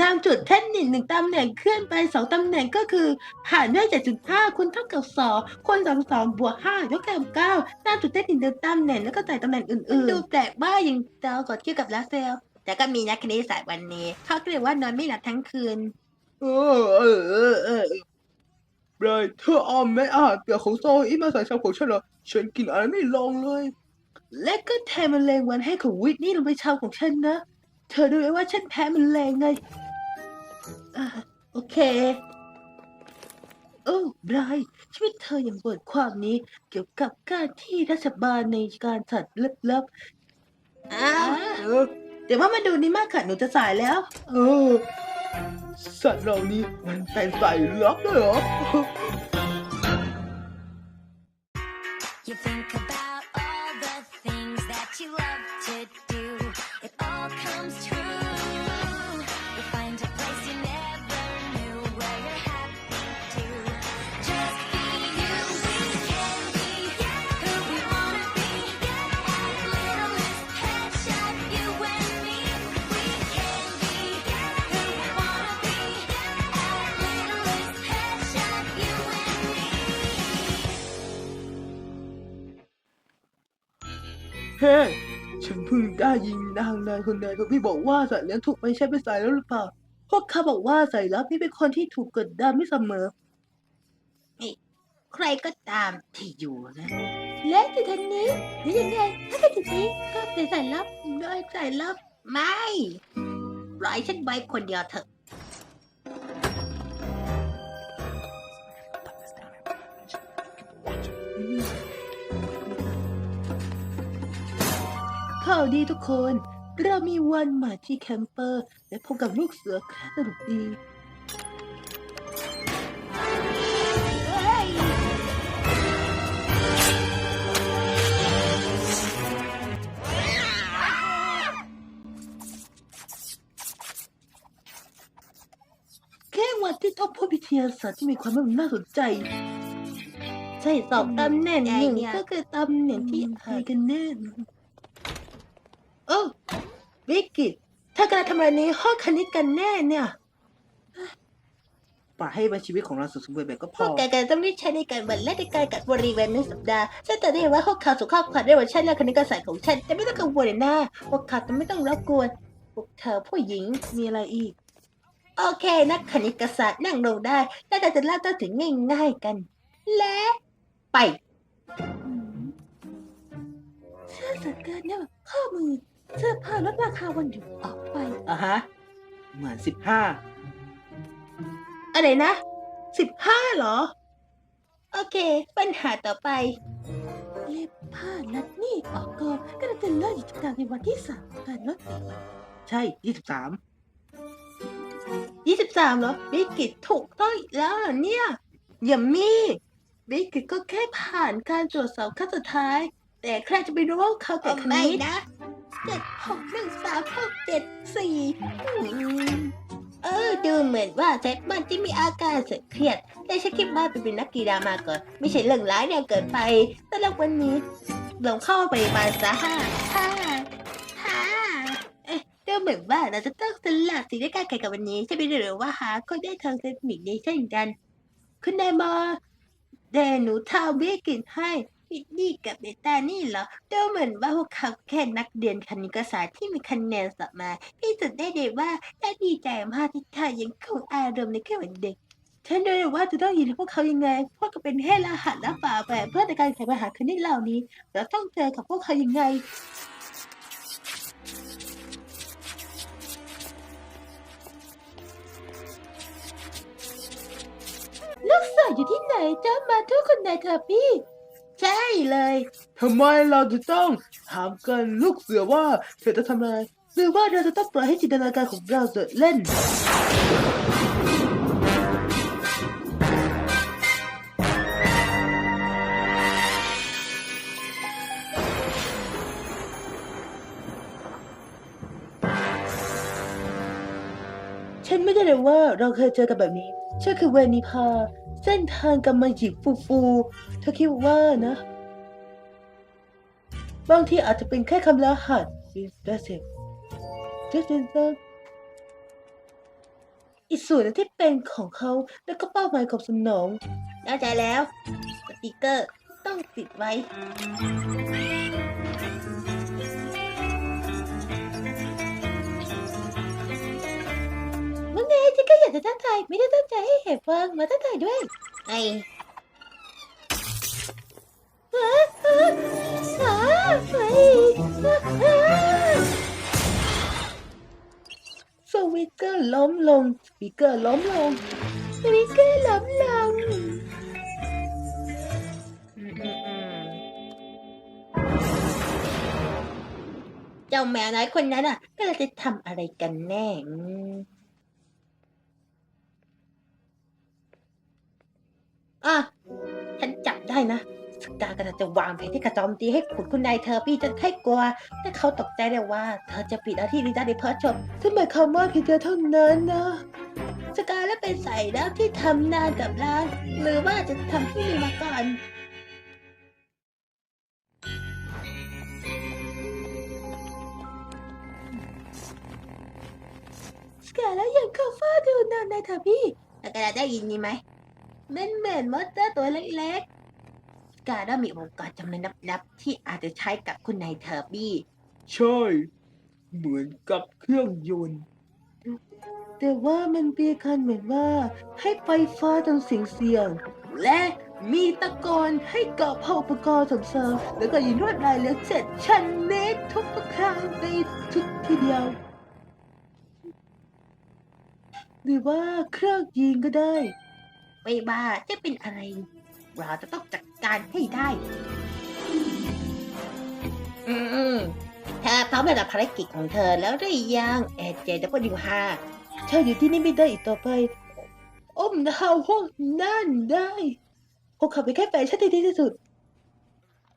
นำจุดเทคนิคหนึ่งตำแหน่งเคลื่อนไปสองตำแหน่งก็คือหารด้วย7.5คูณเท่ากับ2คูณ2 2บวก5ยกกำลัง9นำจุดเทคนิคหนึ่งตำแหน่งแล้วก็ใส่ตำแหน่งอื่นๆ ดูแปลกบ้าอย่างดาวกดเกี่ยวกับลาเซล แต่ก็มีนักคณิตศาสตร์วันนี้ เขาก็เรียกว่านอนไม่หลับทั้งคืนเออเออเออเออไบรท์เธอเอาแม่อาหารเปียกของโซอีมาใส่ชามของฉันเหรอฉันกินอะไรไม่ลงเลย และก็แทนมแมลงวันให้ของวิทนี่ลงไปชามของฉันนะ เธอรู้ไหมว่าฉันแพ้มแมลงไง อ่าโอเค โอ้ไบรท์ชีวิตเธออย่างบทความนี้ เกี่ยวกับการที่รัฐบาลในการจัดลับๆอ้าวเออเดี๋ยวว่ามาดูนี่มากค่ะ หนูจะสายแล้ว เออ สัตว์เหล่านี้มันเป็นสายลับด้วยเหรอ เฮ้ ฉันเพิ่งได้ยินนางนายคนใดคนที่บอกว่าสัตว์เลี้ยงถูกไม่ใช่เป็นสายแล้วหรือเปล่า พวกเขาบอกว่าสายลับนี่เป็นคนที่ถูกกดดันไม่เสมอ ใครก็ตามที่อยู่นะ และจุดทันนี้หรือยังไง ถ้าเป็นจุดนี้ก็เป็นสายลับโดยสายลับ ไม่ปล่อยฉันไว้คนเดียวเถอะ ข่าวดีทุกคน เรามีวันมาที่แคมเปอร์ และพบกับลูกเสือแค่สนุกดีเฮ้ยแค่วันที่ท็อปพบวิทยาศาสตร์ที่มีความน่าสนใจ ใช่สองตำแหน่งหนึ่งก็คือตำแหน่งที่อะไรกันแน่โอ้วิกกิตถ้ากำลังทำอะไรในห้องคณิตกันแน่เนี่ยปล่อยให้ชีวิตของเราสุขสมบูรณ์แบบก็พพวอกแกแกต้องรีบใช้ในการวันและในการกัดบริเวณหนึ่งสัปดาห์ฉันจะได้เห็นว่าพวกเขาสุขภาพขวัญได้ว่าฉันและคณิตศาสตร์ของฉันแต่ไม่ต้องกังวลเลยนะพวกเขาจะไม่ต้องรบกวนพวกเธอผู้หญิงมีอะไรอีก โอเคนักคณิตศาสตร์นั่งลงได้แล้วเราจะเล่าต้นถึงง่ายๆกัน และไปเสื้อสังเกตเนี่ยข้อมือ เสื้อผ้าลดราคาวันหยุดออกไป อะฮะ เหมือนสิบห้าอะไรนะ สิบห้าเหรอ โอเค ปัญหาต่อไป เล็บผ้าลัดนี่ออกก่อนก็จะเลิกกิจกรรมในวันที่สามการลดอีกใช่ยี่สิบสามยี่สิบสามเหรอบิกกิตถูกต้องอีกแล้วเหรอเนี่ยอย่ามีบิกกิตก็แค่ผ่านการตรวจสอบขั้นสุดท้าย แต่ใครจะไปรู้ว่าเขาเก่งคณิต นะ เจ็ดหกหนึ่งสามหกเจ็ดสี่เออ ดูเหมือนว่าเซตมันจะมีอาการเสียเครียด แต่ฉันคิดว่าเป็นนักกีฬามาก่อน ไม่ใช่เรื่องร้ายแรงเกินไปสำหรับวันนี้ลงเข้าไปบาซะห้าห้าห้าเอ๊ะดูเหมือนว่าเราจะต้องสลับสิ่งในการแข่งกับวันนี้ใช่ไหมหรือว่าหาคนได้ทางเทคนิคนี้เช่นกัน คุณนายมาเดยวหนูทำวิกินให้ วินนี่กับเบต้านี่เหรอดูเหมือนว่าพวกเขาแค่นักเรียนคณิตศาสตร์ที่มีคะแนนสอบมาพี่สุดได้เลยว่าน่าดีใจมากที่เธอยังคงอารมณ์ในแค่วันเด็ก ฉันดูเลยว่าจะต้องยินดีพวกเขายังไง พวกก็เป็นแค่รหัสและฝาแฝดเพื่อในการแข่งปัญหาคณิตเหล่านี้ เราต้องเจอกับพวกเขายังไงลูกสาวอยู่ที่ไหนเจ้ามาทุกคนนายเธอพี่ ใช่เลยทำไมเราจะต้องถามกันลูกเสือว่าเธอจะทำอะไรหรือว่าเราจะต้องปล่อยให้จินตนาการของเราเดินเล่น ฉันไม่ได้เลยว่าเราเคยเจอกันแบบนี้ฉันคือเวนิพา เส้นทางกำมะหยิบฟูฟูๆเธอคิดว่านะ บางทีอาจจะเป็นแค่คำลาหัส That's it Just in time อีกส่วนที่เป็นของเขาแล้วก็เป้าหมายของสนองเข้าใจแล้ว สติกเกอร์ต้องติดไว้ อยากจะตั้งใจไม่ได้ตั้งใจให้เห็นฟังมาตั้งใจด้วย ไอ้อ้าอ้าอ้าเฮ้ยอ้าสวิตเกอร์ล้มลงสปีกเกอร์ล้มลงสปีกเกอร์ล้มลงอืมอืมอืมเจ้าแมวน้อยคนนั้นอะก็เลยจะทำอะไรกันแน่ อะฉันจับได้นะ สกากำลังจะวางแผนที่กระจอมตีให้ขุนคุณนายเธอพี่จนให้กลัว แต่เขาตกใจเลยว่า เธอจะปิดหน้าที่ลิซ่าในเพิร์ชจบถ้าหมายความว่าเพียงเธอเท่านั้นนะ สกาและเป็นใส่แล้วที่ทำนานกับร้าน หรือว่าจะทำที่นี่มาก่อน สกาแล้วยังเข้าฟ้าดูนานในเถอพี่สกาได้ยินนี่ไหม เป็นเหมือนมอเตอร์ตัวเล็กๆสกายได้มีองค์กรจำนวนนับๆที่อาจจะใช้กับคุณนายเธอบี้ ใช่ เหมือนกับเครื่องยนต์ แต่ว่ามันเปียกันเหมือนว่า ให้ไฟฟ้าตรงเสียงเสียง และมีตะกอนให้เกาะเผาอุปกรณ์สำเสริมแล้วก็ยิงรวดลายเหลือเจ็ดชั้นเมตรทุกทุกๆครั้งในทุกทีเดียวหรือว่าเครื่องยิงก็ได้ ไม่บ้าจะเป็นอะไร เราจะต้องจัดการให้ได้ อืมเธอพร้อมระดับภารกิจของเธอแล้วหรือยังเอเจดับเบิลยูห้าถ้าอยู่ที่นี่ไม่ได้อีกต่อไปอมดาวห้องนั่นได้คงขับไปแค่แฟชั่นที่ดีที่สุด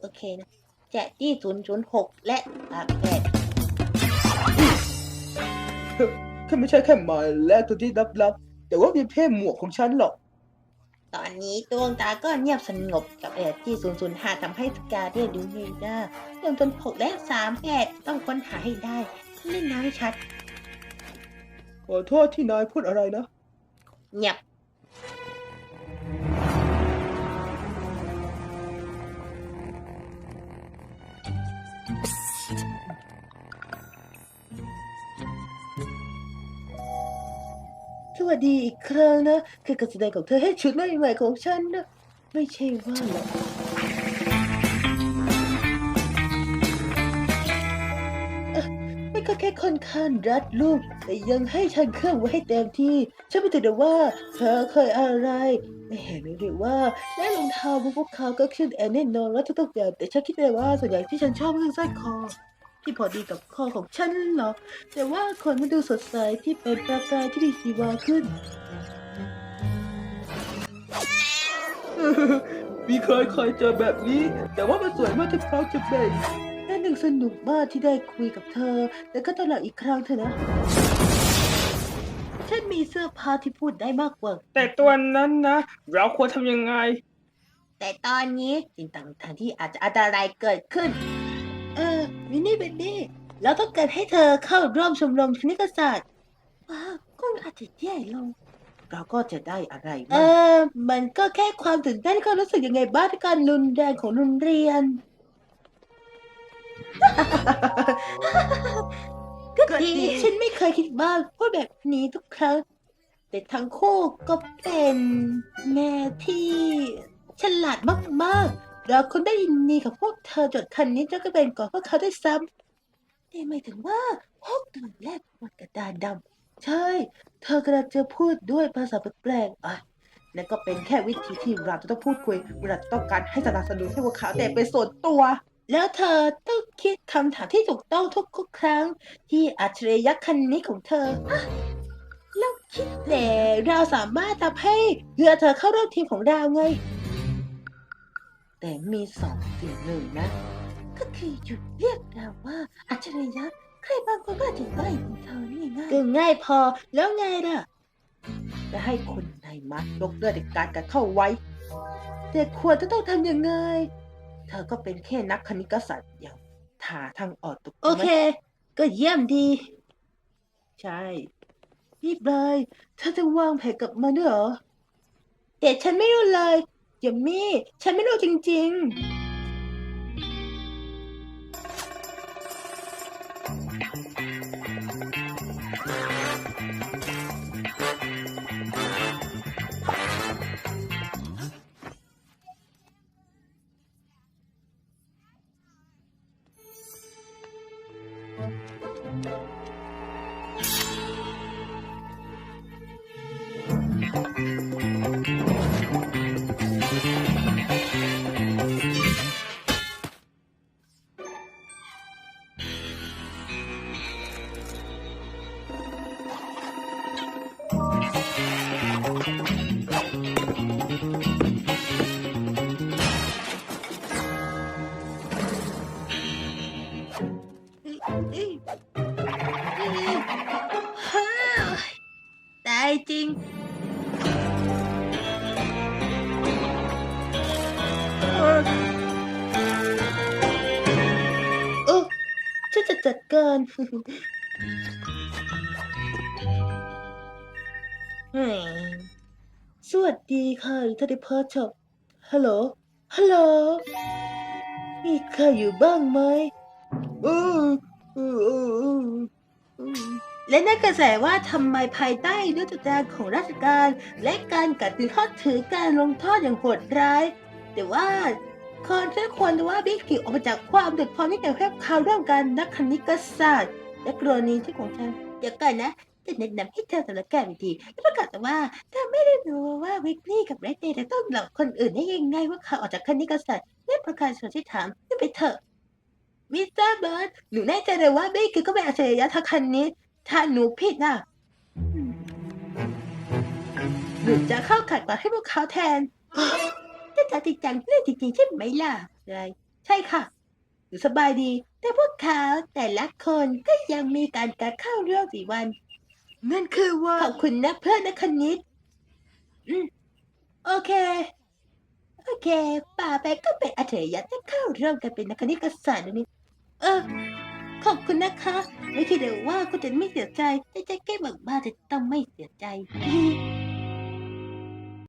โอเคนะแจกที่ศูนย์ศูนย์หกและปากแปดแค่ไม่ใช่แค่หมายแรกตัวที่ลับๆแต่ว่ามีเพ่หมวกของฉันหรอก ตอนนี้ดวงตาก็เงียบสงบกับเอที่ศูนย์ศูนย์ห้าทำให้สกาเดียนดูไม่ได้หนึ่งจนหกและสามแปดต้องค้นหาให้ได้เล่นน้อยชัด ขอโทษที่นายพูดอะไรนะ เงียบ วัสดีอีกครั้งนะคือการแสดงของเธอให้ชุดใหม่ๆของฉันนะ ไม่ใช่ว่าหรอกไม่ก็แค่ค่อนข้างรัดรูปแต่ยังให้ฉันเครื่องไว้ให้เต็มที่ ฉันไม่ถือแต่ว่า เธอเคยอะไร ไม่เห็นหรือว่าแม่รองเท้าพวกเขาก็ขึ้นแอนแน่นอนว่าทุกๆอย่างแต่ฉันคิดเลยว่าส่วนใหญ่ที่ฉันชอบคือสร้อยคอ ที่พอดีกับคอของฉันเหรอแต่ว่าคนมันดูสดใสที่เป็นประกายที่มีชีวาขึ้น มีเคยเคยเจอแบบนี้ แต่ว่ามันสวยมากที่เขาจะเป็นแน่หนึ่งสนุกมากที่ได้คุยกับเธอแล้วก็ตอนหลังอีกครั้งเถอะนะ ฉันมีเสื้อผ้าที่พูดได้มากกว่า แต่ตัวนั้นนะ เราควรทำยังไง แต่ตอนนี้สิ่งต่างๆที่อาจจะอันตรายเกิดขึ้นเออ วินนี่เบนนี่เราต้องการให้เธอเข้าร่วมชมรมคณิตศาสตร์ว้าวก็อาจจะแย่ลง เราก็จะได้อะไรเอบ้างอมันก็แค่ความตื่นเต้นก็รู้สึกยังไงบ้างที่การรุนแรงของโรงเรียน ก็ดีฉันไม่เคยคิดว่าพูดแบบนี้ทุกครั้ง แต่ทั้งคู่ก็เป็นแม่ที่ฉลาดมากๆ เราคนได้ยินดีกับพวกเธอจดคันนี้จะก็เป็นก่อนพวกเขาได้ซ้ำแต่หมายถึงว่าพวกตัวแรกบนกระดานดำใช่ เธอกำลังจะพูดด้วยภาษาแปลกๆอะนั่นก็เป็นแค่วิธีที่เราจะต้องพูดคุยเราจะต้องการให้สนับสนุนให้พวกเขาแต่เป็นส่วนตัว แล้วเธอต้องคิดคำถามที่ถูกต้องทุกครั้ง ที่อัจฉริยะคันนี้ของเธอแล้วคิดแต่เราสามารถทำให้เพื่อเธอเข้าร่วมทีมของเราไง แต่มีสองสิ่งหนึ่งนะ ก็คือหยุดเรียกเราว่าอัจฉริยะใครบางคนก็อาจจะได้ยินเธอนี่ง่ายก็ง่ายพอแล้วไงล่ะจะให้คนในมัดยกเลิกการกันเข้าไว้ แต่ควรจะต้องทำยังไง เธอก็เป็นแค่นักคณิตศาสตร์อย่างหาทางออกตุกโอเค ก็เยี่ยมดี ใช่นี่บายเธอจะวางแผนกับมันด้วยเหรอแต่ฉันไม่รู้เลย อย่ามี่ ฉันไม่รู้จริง ๆ จริงเออฉันจะจัดการเฮ้ยสวัสดีค่ะท่านได้พอชอบฮัลโหล ฮัลโหล มีใครอยู่บ้างไหมออเออเออเออเออ และนั่นกระแสว่าทำไมภายใต้ยุทธการของราชการ และการกัดตือทอดถือการลงโทษอย่างโหดร้าย แต่ว่าคนที่ควรจะว่าบิ๊กกิออกมาจากความเดือดร้อนที่เกี่ยวกับข่าวเรื่องการนักคณิตศาสตร์และกรณีที่ของฉันเดี๋ยวก่อนนะจะแนะนำให้เธอสำนักการวิธีและประกาศว่าเธอไม่ได้รู้ว่าวิกนี่กับเรดเดย์จะต้องหลอกคนอื่นได้ยังไงว่าเขาออกจากคณิตศาสตร์และประกาศส่วนที่ถามนี่ไปเถอะมิสเตอร์เบิร์ดหนูแน่ใจเลยว่าบิ๊กกิก็เป็นอัจฉริยะทางคณิต ถ้าหนูผิดน่ะอืมหนูจะเข้าขัดขวางให้พวกเขาแทนแต่จะจริงจังเรื่องจริงๆใช่ไหมล่ะใช่ใช่ค่ะหนูสบายดี แต่พวกเขาแต่ละคนก็ยังมีการกัดเข้าเรื่องสี่วัน นั่นคือว่า ขอบคุณนะเพื่อนนักคณิตอืมโอเค โอเค ป่าไปก็เป็นอัจฉริยะจะเข้าเรื่องกันเป็นนักคณิตศาสตร์เดี๋ยวนี้เออ ขอบคุณนะคะ ไม่คิดเลยว่าคุณจะไม่เสียใจแต่จะแก้บอกบ้าจะต้องไม่เสียใจ